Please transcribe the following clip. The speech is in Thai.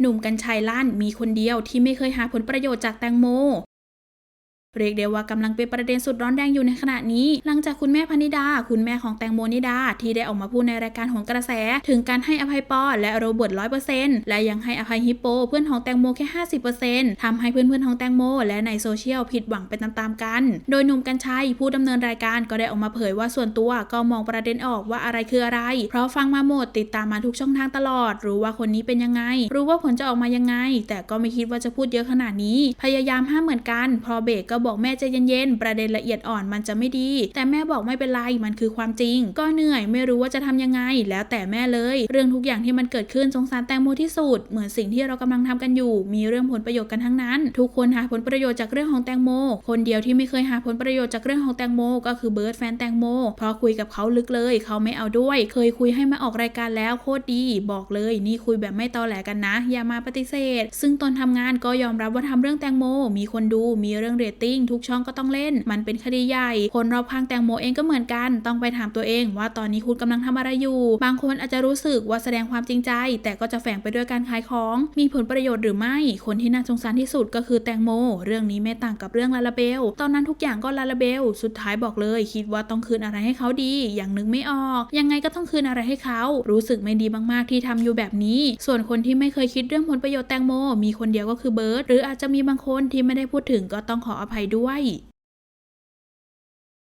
หนุ่มกัญชัยลั่นมีคนเดียวที่ไม่เคยหาผลประโยชน์จากแตงโม เรียกได้ว่ากำลังเป็นประเด็นสุดร้อนแรงอยู่ในขณะนี้ หลังจากคุณแม่พนิดา คุณแม่ของแตงโมนิดา ที่ได้ออกมาพูดในรายการโหนกระแส ถึงการให้อภัยปอและโรเบิร์ตร้อยเปอร์เซ็นต์และยังให้อภัยฮิปโป เพื่อนของแตงโมแค่ห้าสิบเปอร์เซ็นต์ทำให้เพื่อนๆของแตงโม และในโซเชียลผิดหวังไปตามๆกัน โดยหนุ่มกัญชัยผู้ดำเนินรายการก็ได้ออกมาเผยว่าส่วนตัวก็มองประเด็นออกว่าอะไรคืออะไร เพราะฟังมาหมดติดตามมาทุกช่องทางตลอด รู้ว่าคนนี้เป็นยังไง รู้ว่าผลจะออกมายังไง แต่ก็ไม่คิดว่าจะพูดเยอะขนาดนี้ พยายามห้ามเหมือนกันพอเบรกก็บอกแม่ใจเย็นๆ ประเด็นละเอียดอ่อนมันจะไม่ดี แต่แม่บอกไม่เป็นไร มันคือความจริง ก็เหนื่อยไม่รู้ว่าจะทำยังไง แล้วแต่แม่เลย เรื่องทุกอย่างที่มันเกิดขึ้นสงสารแตงโมที่สุด เหมือนสิ่งที่เรากำลังทำกันอยู่ มีเรื่องผลประโยชน์กันทั้งนั้น ทุกคนหาผลประโยชน์จากเรื่องของแตงโม คนเดียวที่ไม่เคยหาผลประโยชน์จากเรื่องของแตงโม ก็คือเบิร์ดแฟนแตงโม เพราะคุยกับเขาลึกเลย เขาไม่เอาด้วย เคยคุยให้มาออกรายการแล้วโคตรดี บอกเลย นี่คุยแบบไม่ตอแหลกันนะ อย่ามาปฏิเสธ ซึ่งตนทำงานก็ยอมรับว่าทำเรื่องแตงโม มีคนดู มีเรื่องเรตติ้งทุกช่องก็ต้องเล่น มันเป็นคดีใหญ่ คนรอบข้างแตงโมเองก็เหมือนกัน ต้องไปถามตัวเอง ว่าตอนนี้คุณกำลังทำอะไรอยู่ บางคนอาจจะรู้สึกว่าแสดงความจริงใจ แต่ก็จะแฝงไปด้วยการขายของ มีผลประโยชน์หรือไม่ คนที่น่าสงสารที่สุดก็คือแตงโม เรื่องนี้ไม่ต่างกับเรื่องลาลาเบล ตอนนั้นทุกอย่างก็ลาลาเบล สุดท้ายบอกเลย คิดว่าต้องคืนอะไรให้เขาดี อย่างนึกไม่ออก ยังไงก็ต้องคืนอะไรให้เขา รู้สึกไม่ดีมากๆที่ทำอยู่แบบนี้ ส่วนคนที่ไม่เคยคิดเรื่องผลประโยชน์แตงโม มีคนเดียวก็คือเบิร์ดหรืออาจจะมีบางคนที่ไม่ได้พูดถึงก็ต้องขออภัยด้วย